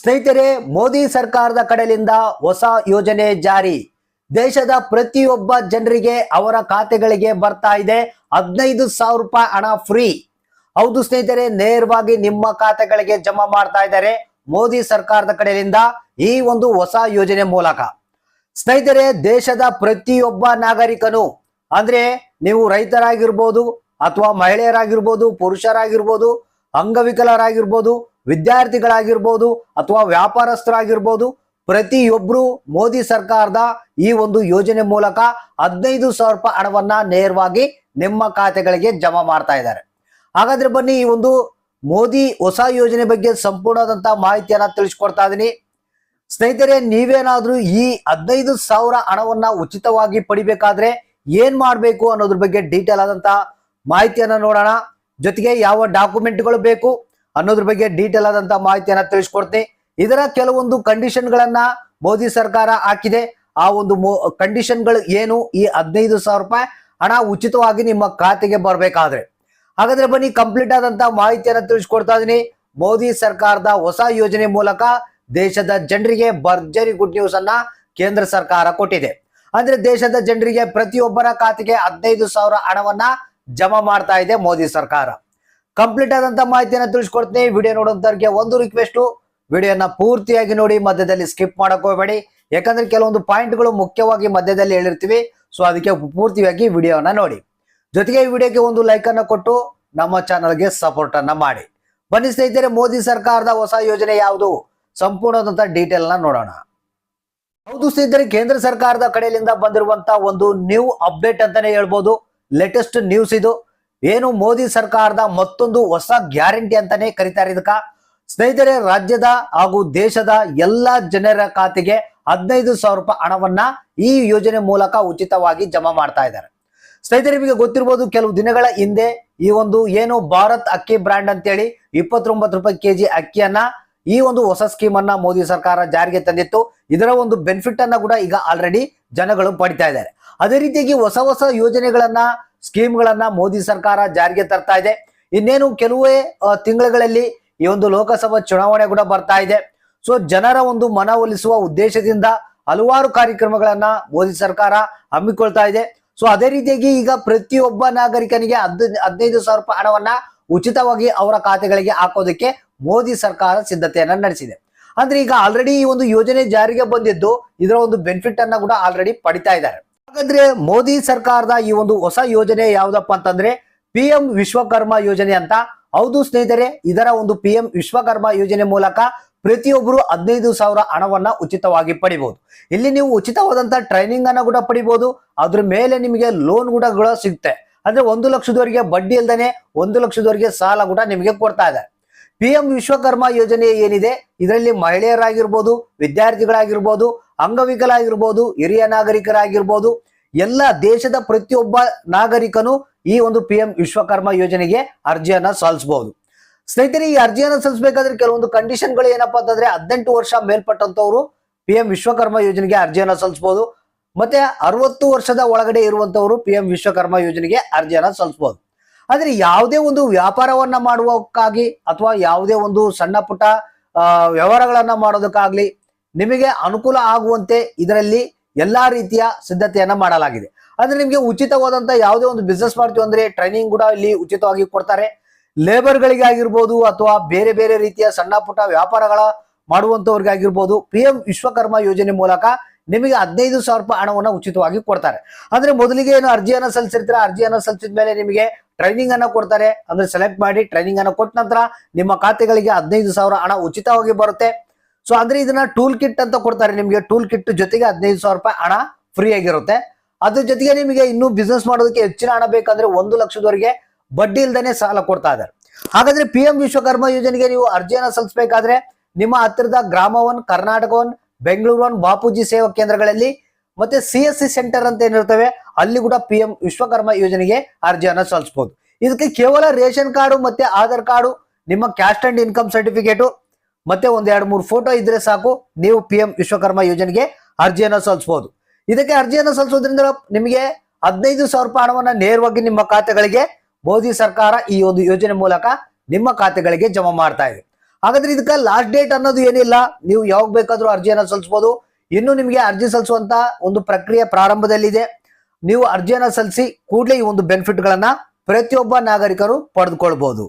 ಸ್ನೇಹಿತರೆ, ಮೋದಿ ಸರ್ಕಾರದ ಕಡೆಯಿಂದ ಹೊಸ ಯೋಜನೆ ಜಾರಿ. ದೇಶದ ಪ್ರತಿಯೊಬ್ಬ ಜನರಿಗೆ ಅವರ ಖಾತೆಗಳಿಗೆ ಬರ್ತಾ ಇದೆ. ಹದಿನೈದು ಸಾವಿರ ರೂಪಾಯಿ ಹಣ ಫ್ರೀ. ಹೌದು ಸ್ನೇಹಿತರೆ, ನೇರವಾಗಿ ನಿಮ್ಮ ಖಾತೆಗಳಿಗೆ ಜಮಾ ಮಾಡ್ತಾ ಇದ್ದಾರೆ ಮೋದಿ ಸರ್ಕಾರದ ಕಡೆಯಿಂದ ಈ ಒಂದು ಹೊಸ ಯೋಜನೆ ಮೂಲಕ. ಸ್ನೇಹಿತರೆ, ದೇಶದ ಪ್ರತಿಯೊಬ್ಬ ನಾಗರಿಕನು, ಅಂದ್ರೆ ನೀವು ರೈತರಾಗಿರ್ಬೋದು ಅಥವಾ ಮಹಿಳೆಯರಾಗಿರ್ಬೋದು, ಪುರುಷರಾಗಿರ್ಬೋದು, ಅಂಗವಿಕಲರಾಗಿರ್ಬೋದು ವಿದ್ಯಾರ್ಥಿಗಳಾಗಿರ್ಬೋದು ಅಥವಾ ವ್ಯಾಪಾರಸ್ಥರಾಗಿರ್ಬೋದು, ಪ್ರತಿಯೊಬ್ರು ಮೋದಿ ಸರ್ಕಾರದ ಈ ಒಂದು ಯೋಜನೆ ಮೂಲಕ ಹದಿನೈದು ಸಾವಿರ ರೂಪಾಯಿ ಹಣವನ್ನ ನೇರವಾಗಿ ನಿಮ್ಮ ಖಾತೆಗಳಿಗೆ ಜಮಾ ಮಾಡ್ತಾ ಇದ್ದಾರೆ. ಹಾಗಾದ್ರೆ ಬನ್ನಿ ಈ ಒಂದು ಮೋದಿ ಹೊಸ ಯೋಜನೆ ಬಗ್ಗೆ ಸಂಪೂರ್ಣವಾದಂತ ಮಾಹಿತಿಯನ್ನ ತಿಳಿಸ್ಕೊಡ್ತಾ ಇದೀನಿ. ಸ್ನೇಹಿತರೆ, ನೀವೇನಾದ್ರೂ ಈ ಹದಿನೈದು ಸಾವಿರ ಹಣವನ್ನ ಉಚಿತವಾಗಿ ಪಡಿಬೇಕಾದ್ರೆ ಏನ್ ಮಾಡಬೇಕು ಅನ್ನೋದ್ರ ಬಗ್ಗೆ ಡೀಟೇಲ್ ಆದಂತ ಮಾಹಿತಿಯನ್ನ ನೋಡೋಣ. ಜೊತೆಗೆ ಯಾವ ಡಾಕ್ಯುಮೆಂಟ್ಗಳು ಬೇಕು? ಅನ್ನೋದ್ರ ಬಗ್ಗೆ ಡೀಟೇಲ್ ಆದಂತಹ ಮಾಹಿತಿಯನ್ನ ತಿಳಿಸ್ಕೊಡ್ತೀನಿ. ಇದರ ಕೆಲವೊಂದು ಕಂಡೀಷನ್ ಗಳನ್ನ ಮೋದಿ ಸರ್ಕಾರ ಹಾಕಿದೆ. ಆ ಒಂದು ಕಂಡೀಷನ್ಗಳು ಏನು? ಈ ಹದಿನೈದು ಸಾವಿರ ರೂಪಾಯಿ ಹಣ ಉಚಿತವಾಗಿ ನಿಮ್ಮ ಖಾತೆಗೆ ಬರಬೇಕಾದ್ರೆ. ಹಾಗಾದ್ರೆ ಬನ್ನಿ ಕಂಪ್ಲೀಟ್ ಆದಂತಹ ಮಾಹಿತಿಯನ್ನ ತಿಳಿಸ್ಕೊಡ್ತಾ ಇದೀನಿ. ಮೋದಿ ಸರ್ಕಾರದ ಹೊಸ ಯೋಜನೆ ಮೂಲಕ ದೇಶದ ಜನರಿಗೆ ಭರ್ಜರಿ ಗುಡ್ ನ್ಯೂಸ್ ಅನ್ನ ಕೇಂದ್ರ ಸರ್ಕಾರ ಕೊಟ್ಟಿದೆ. ಅಂದ್ರೆ ದೇಶದ ಜನರಿಗೆ ಪ್ರತಿಯೊಬ್ಬರ ಖಾತೆಗೆ ಹದಿನೈದು ಸಾವಿರ ಹಣವನ್ನ ಜಮಾ ಮಾಡ್ತಾ ಇದೆ ಮೋದಿ ಸರ್ಕಾರ. ಕಂಪ್ಲೀಟ್ ಆದಂತ ಮಾಹಿತಿಯನ್ನು ತಿಳಿಸ್ಕೊಡ್ತೀನಿ. ವಿಡಿಯೋ ನೋಡುವಂತವ್ರಿಗೆ ಒಂದು ರಿಕ್ವೆಸ್ಟ್ ವಿಡಿಯೋನ ಪೂರ್ತಿಯಾಗಿ ನೋಡಿ, ಮಧ್ಯದಲ್ಲಿ ಸ್ಕಿಪ್ ಮಾಡಕ್ ಹೋಗಬೇಡಿ ಯಾಕಂದ್ರೆ ಕೆಲವೊಂದು ಪಾಯಿಂಟ್ಗಳು ಮುಖ್ಯವಾಗಿ ಮಧ್ಯದಲ್ಲಿ ಹೇಳಿರ್ತೀವಿ. ಸೊ ಅದಕ್ಕೆ ಪೂರ್ತಿಯಾಗಿ ವಿಡಿಯೋನ ನೋಡಿ. ಜೊತೆಗೆ ಈ ವಿಡಿಯೋಗೆ ಒಂದು ಲೈಕ್ ಅನ್ನ ಕೊಟ್ಟು, ನಮ್ಮ ಚಾನಲ್ಗೆ ಸಪೋರ್ಟ್ ಅನ್ನ ಮಾಡಿ. ಬನ್ನಿ ಸ್ನೇಹಿತರೆ, ಮೋದಿ ಸರ್ಕಾರದ ಹೊಸ ಯೋಜನೆ ಯಾವುದು? ಸಂಪೂರ್ಣವಾದಂತಹ ಡೀಟೇಲ್ನ ನೋಡೋಣ. ಹೌದು ಸ್ನೇಹಿತರೆ, ಕೇಂದ್ರ ಸರ್ಕಾರದ ಕಡೆಯಿಂದ ಬಂದಿರುವಂತ ಒಂದು ನ್ಯೂ ಅಪ್ಡೇಟ್ ಅಂತಾನೆ ಹೇಳ್ಬೋದು. ಲೇಟೆಸ್ಟ್ ನ್ಯೂಸ್ ಇದು. ಏನು ಮೋದಿ ಸರ್ಕಾರದ ಮತ್ತೊಂದು ಹೊಸ ಗ್ಯಾರಂಟಿ ಅಂತಾನೆ ಕರೀತಾರೆ ಇದಕ್ಕ ಸ್ನೇಹಿತರೆ, ರಾಜ್ಯದ ಹಾಗೂ ದೇಶದ ಎಲ್ಲಾ ಜನರ ಖಾತೆಗೆ ಹದಿನೈದು ಸಾವಿರ ರೂಪಾಯಿ ಹಣವನ್ನ ಈ ಯೋಜನೆ ಮೂಲಕ ಉಚಿತವಾಗಿ ಜಮಾ ಮಾಡ್ತಾ ಇದ್ದಾರೆ. ಸ್ನೇಹಿತರೆ, ನಿಮಗೆ ಗೊತ್ತಿರಬಹುದು ಕೆಲವು ದಿನಗಳ ಹಿಂದೆ ಈ ಒಂದು ಏನು ಭಾರತ್ ಅಕ್ಕಿ ಬ್ರ್ಯಾಂಡ್ ಅಂತೇಳಿ ಇಪ್ಪತ್ತೊಂಬತ್ತು ರೂಪಾಯಿ ಕೆಜಿ ಅಕ್ಕಿಯನ್ನ ಈ ಒಂದು ಹೊಸ ಸ್ಕೀಮ್ ಅನ್ನ ಮೋದಿ ಸರ್ಕಾರ ಜಾರಿಗೆ ತಂದಿತ್ತು. ಇದರ ಒಂದು ಬೆನಿಫಿಟ್ ಅನ್ನ ಕೂಡ ಈಗ ಆಲ್ರೆಡಿ ಜನಗಳು ಪಡಿತಾ ಇದ್ದಾರೆ. ಅದೇ ರೀತಿಯಾಗಿ ಹೊಸ ಹೊಸ ಯೋಜನೆಗಳನ್ನ ಸ್ಕೀಮ್ಗಳನ್ನ ಮೋದಿ ಸರ್ಕಾರ ಜಾರಿಗೆ ತರ್ತಾ ಇದೆ. ಇನ್ನೇನು ಕೆಲವೇ ತಿಂಗಳುಗಳಲ್ಲಿ ಈ ಒಂದು ಲೋಕಸಭಾ ಚುನಾವಣೆ ಕೂಡ ಬರ್ತಾ ಇದೆ. ಸೊ ಜನರ ಒಂದು ಮನವೊಲಿಸುವ ಉದ್ದೇಶದಿಂದ ಹಲವಾರು ಕಾರ್ಯಕ್ರಮಗಳನ್ನ ಮೋದಿ ಸರ್ಕಾರ ಹಮ್ಮಿಕೊಳ್ತಾ ಇದೆ. ಸೊ ಅದೇ ರೀತಿಯಾಗಿ ಈಗ ಪ್ರತಿಯೊಬ್ಬ ನಾಗರಿಕನಿಗೆ ಹದ್ ಹದಿನೈದು ಸಾವಿರ ರೂಪಾಯಿ ಹಣವನ್ನ ಉಚಿತವಾಗಿ ಅವರ ಖಾತೆಗಳಿಗೆ ಹಾಕೋದಕ್ಕೆ ಮೋದಿ ಸರ್ಕಾರ ಸಿದ್ಧತೆಯನ್ನ ನಡೆಸಿದೆ. ಅಂದ್ರೆ ಈಗ ಆಲ್ರೆಡಿ ಈ ಒಂದು ಯೋಜನೆ ಜಾರಿಗೆ ಬಂದಿದ್ದು, ಇದರ ಒಂದು ಬೆನಿಫಿಟ್ ಅನ್ನ ಕೂಡ ಆಲ್ರೆಡಿ ಪಡಿತಾ ಇದ್ದಾರೆ. ಹಾಗಾದ್ರೆ ಮೋದಿ ಸರ್ಕಾರದ ಈ ಒಂದು ಹೊಸ ಯೋಜನೆ ಯಾವ್ದಪ್ಪ ಅಂತಂದ್ರೆ ಪಿ ಎಂ ವಿಶ್ವಕರ್ಮ ಯೋಜನೆ ಅಂತ. ಹೌದು ಸ್ನೇಹಿತರೆ, ಇದರ ಒಂದು ಪಿ ವಿಶ್ವಕರ್ಮ ಯೋಜನೆ ಮೂಲಕ ಪ್ರತಿಯೊಬ್ಬರು ಹದಿನೈದು ಸಾವಿರ ಹಣವನ್ನ ಉಚಿತವಾಗಿ ಪಡಿಬಹುದು ಇಲ್ಲಿ ನೀವು ಉಚಿತವಾದಂತ ಟ್ರೈನಿಂಗ್ ಅನ್ನ ಕೂಡ ಪಡಿಬಹುದು ಅದ್ರ ಮೇಲೆ ನಿಮಗೆ ಲೋನ್ ಕೂಡ ಸಿಗುತ್ತೆ. ಅಂದ್ರೆ ಒಂದು ಲಕ್ಷದವರೆಗೆ ಬಡ್ಡಿ ಇಲ್ದೇನೆ ಒಂದು ಲಕ್ಷದವರೆಗೆ ಸಾಲ ಕೂಡ ನಿಮಗೆ ಕೊಡ್ತಾ ಇದೆ. ಪಿ ಎಂ ವಿಶ್ವಕರ್ಮ ಯೋಜನೆ ಏನಿದೆ, ಇದರಲ್ಲಿ ಮಹಿಳೆಯರಾಗಿರ್ಬೋದು, ವಿದ್ಯಾರ್ಥಿಗಳಾಗಿರ್ಬೋದು, ಅಂಗವಿಕಲಾಗಿರ್ಬೋದು, ಹಿರಿಯ ನಾಗರಿಕರಾಗಿರ್ಬೋದು, ಎಲ್ಲ ದೇಶದ ಪ್ರತಿಯೊಬ್ಬ ನಾಗರಿಕನು ಈ ಒಂದು ಪಿ ಎಂ ವಿಶ್ವಕರ್ಮ ಯೋಜನೆಗೆ ಅರ್ಜಿಯನ್ನ ಸಲ್ಲಿಸಬಹುದು ಸ್ನೇಹಿತರೆ, ಈ ಅರ್ಜಿಯನ್ನು ಸಲ್ಲಿಸಬೇಕಾದ್ರೆ ಕೆಲವೊಂದು ಕಂಡೀಷನ್ಗಳು ಏನಪ್ಪಾ ಅಂತಂದ್ರೆ ಹದಿನೆಂಟು ವರ್ಷ ಮೇಲ್ಪಟ್ಟಂತವರು ಪಿ ಎಂ ವಿಶ್ವಕರ್ಮ ಯೋಜನೆಗೆ ಅರ್ಜಿಯನ್ನ ಸಲ್ಲಿಸಬಹುದು ಮತ್ತೆ ಅರವತ್ತು ವರ್ಷದ ಒಳಗಡೆ ಇರುವಂತವರು ಪಿ ಎಂ ವಿಶ್ವಕರ್ಮ ಯೋಜನೆಗೆ ಅರ್ಜಿಯನ್ನ ಸಲ್ಲಿಸಬಹುದು ಆದ್ರೆ ಯಾವುದೇ ಒಂದು ವ್ಯಾಪಾರವನ್ನ ಮಾಡುವಕ್ಕಾಗಿ ಅಥವಾ ಯಾವುದೇ ಒಂದು ಸಣ್ಣ ಪುಟ್ಟ ವ್ಯವಹಾರಗಳನ್ನ ಮಾಡೋದಕ್ಕಾಗ್ಲಿ ನಿಮಗೆ ಅನುಕೂಲ ಆಗುವಂತೆ ಇದರಲ್ಲಿ ಎಲ್ಲಾ ರೀತಿಯ ಸಿದ್ಧತೆಯನ್ನ ಮಾಡಲಾಗಿದೆ. ಅಂದ್ರೆ ನಿಮಗೆ ಉಚಿತವಾದಂತ ಯಾವುದೇ ಒಂದು ಬಿಸ್ನೆಸ್ ಮಾಡ್ತೀವಿ ಅಂದ್ರೆ ಟ್ರೈನಿಂಗ್ ಕೂಡ ಇಲ್ಲಿ ಉಚಿತವಾಗಿ ಕೊಡ್ತಾರೆ. ಲೇಬರ್ಗಳಿಗೆ ಆಗಿರ್ಬೋದು ಅಥವಾ ಬೇರೆ ಬೇರೆ ರೀತಿಯ ಸಣ್ಣ ಪುಟ್ಟ ವ್ಯಾಪಾರಗಳ ಮಾಡುವಂತವ್ರಿಗಾಗಿರ್ಬೋದು. ಪಿ ವಿಶ್ವಕರ್ಮ ಯೋಜನೆ ಮೂಲಕ ನಿಮಗೆ ಹದಿನೈದು ಸಾವಿರ ರೂಪಾಯಿ ಹಣವನ್ನು ಉಚಿತವಾಗಿ ಕೊಡ್ತಾರೆ. ಅಂದ್ರೆ ಮೊದಲಿಗೆ ಏನು ಅರ್ಜಿಯನ್ನು ಸಲ್ಲಿಸಿರ್ತೀರ? ಅರ್ಜಿಯನ್ನು ಸಲ್ಲಿಸಿದ ಮೇಲೆ ನಿಮಗೆ ಟ್ರೈನಿಂಗ್ ಅನ್ನ ಕೊಡ್ತಾರೆ. ಅಂದ್ರೆ ಸೆಲೆಕ್ಟ್ ಮಾಡಿ ಟ್ರೈನಿಂಗ್ ಅನ್ನ ಕೊಟ್ಟ ನಂತರ ನಿಮ್ಮ ಖಾತೆಗಳಿಗೆ ಹದಿನೈದು ಸಾವಿರ ಹಣ ಉಚಿತವಾಗಿ ಬರುತ್ತೆ. ಸೊ ಅಂದ್ರೆ ಇದನ್ನ ಟೂಲ್ ಕಿಟ್ ಅಂತ ಕೊಡ್ತಾರೆ ನಿಮಗೆ. ಟೂಲ್ ಕಿಟ್ ಜೊತೆಗೆ ಹದಿನೈದು ಸಾವಿರ ರೂಪಾಯಿ ಹಣ ಫ್ರೀ ಆಗಿರುತ್ತೆ. ಅದ್ರ ಜೊತೆಗೆ ನಿಮಗೆ ಇನ್ನು ಬಿಸ್ನೆಸ್ ಮಾಡೋದಕ್ಕೆ ಹೆಚ್ಚಿನ ಹಣ ಬೇಕಂದ್ರೆ ಒಂದು ಲಕ್ಷದವರೆಗೆ ಬಡ್ಡಿ ಇಲ್ದೇನೆ ಸಾಲ ಕೊಡ್ತಾ ಇದ್ದಾರೆ. ಹಾಗಾದ್ರೆ ಪಿ ಎಂ ವಿಶ್ವಕರ್ಮ ಯೋಜನೆಗೆ ನೀವು ಅರ್ಜಿಯನ್ನು ಸಲ್ಲಿಸಬೇಕಾದ್ರೆ ನಿಮ್ಮ ಹತ್ತಿರದ ಗ್ರಾಮವನ್, ಕರ್ನಾಟಕವನ್ ಬೆಂಗಳೂರು ಬಾಪೂಜಿ ಸೇವಾ ಕೇಂದ್ರಗಳಲ್ಲಿ ಮತ್ತೆ ಸಿ ಎಸ್ ಸಿ ಸೆಂಟರ್ ಅಂತ ಏನಿರ್ತವೆ, ಅಲ್ಲಿ ಕೂಡ ಪಿ ಎಂ ವಿಶ್ವಕರ್ಮ ಯೋಜನೆಗೆ ಅರ್ಜಿಯನ್ನು ಸಲ್ಲಿಸಬಹುದು ಇದಕ್ಕೆ ಕೇವಲ ರೇಷನ್ ಕಾರ್ಡು ಮತ್ತೆ ಆಧಾರ್ ಕಾರ್ಡು, ನಿಮ್ಮ ಕ್ಯಾಸ್ಟ್ ಅಂಡ್ ಇನ್ಕಮ್ ಸರ್ಟಿಫಿಕೇಟು, ಮತ್ತೆ ಒಂದ್ ಎರಡು ಮೂರು ಫೋಟೋ ಇದ್ರೆ ಸಾಕು, ನೀವು ಪಿ ಎಂ ವಿಶ್ವಕರ್ಮ ಯೋಜನೆಗೆ ಅರ್ಜಿಯನ್ನು ಸಲ್ಲಿಸಬಹುದು ಇದಕ್ಕೆ ಅರ್ಜಿಯನ್ನು ಸಲ್ಲಿಸೋದ್ರಿಂದ ನಿಮಗೆ ಹದಿನೈದು ಸಾವಿರ ರೂಪಾಯಿ ಹಣವನ್ನು ನೇರವಾಗಿ ನಿಮ್ಮ ಖಾತೆಗಳಿಗೆ, ಮೋದಿ ಸರ್ಕಾರ ಈ ಒಂದು ಯೋಜನೆ ಮೂಲಕ ನಿಮ್ಮ ಖಾತೆಗಳಿಗೆ ಜಮಾ ಮಾಡ್ತಾ ಇದೆ. ಹಾಗಾದ್ರೆ ಇದಕ್ಕೆ ಲಾಸ್ಟ್ ಡೇಟ್ ಅನ್ನೋದು ಏನಿಲ್ಲ, ನೀವು ಯಾವಾಗ ಬೇಕಾದ್ರೂ ಅರ್ಜಿಯನ್ನು ಸಲ್ಲಿಸಬಹುದು ಇನ್ನು ನಿಮಗೆ ಅರ್ಜಿ ಸಲ್ಲಿಸುವಂತ ಒಂದು ಪ್ರಕ್ರಿಯೆ ಪ್ರಾರಂಭದಲ್ಲಿದೆ. ನೀವು ಅರ್ಜಿಯನ್ನು ಸಲ್ಲಿಸಿ ಕೂಡಲೇ ಈ ಒಂದು ಬೆನಿಫಿಟ್ ಗಳನ್ನ ಪ್ರತಿಯೊಬ್ಬ ನಾಗರಿಕರು ಪಡೆದುಕೊಳ್ಬಹುದು